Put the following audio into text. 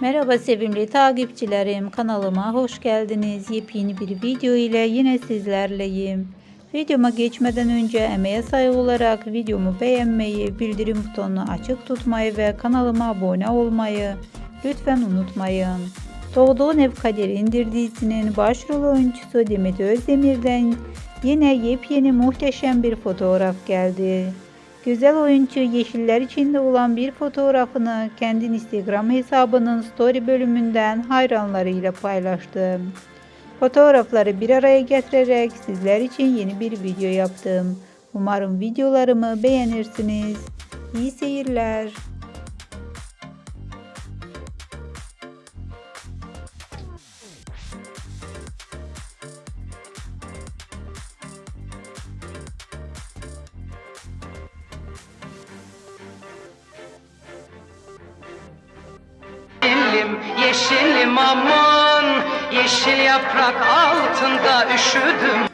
Merhaba sevimli takipçilerim kanalıma hoş geldiniz. Yepyeni bir video ile yine sizlerleyim. Videoma geçmeden önce emeğe saygı olarak videomu beğenmeyi, bildirim butonunu açık tutmayı ve kanalıma abone olmayı lütfen unutmayın. Doğduğun Ev Kaderindir dizisinin başrol oyuncusu Demet Özdemir'den yine yepyeni muhteşem bir fotoğraf geldi. Güzel oyuncu yeşiller içinde olan bir fotoğrafını kendi Instagram hesabının story bölümünden hayranlarıyla paylaştı. Fotoğrafları bir araya getirerek sizler için yeni bir video yaptım. Umarım videolarımı beğenirsiniz. İyi seyirler. Yeşilim, yeşilim aman Yeşil yaprak altında üşüdüm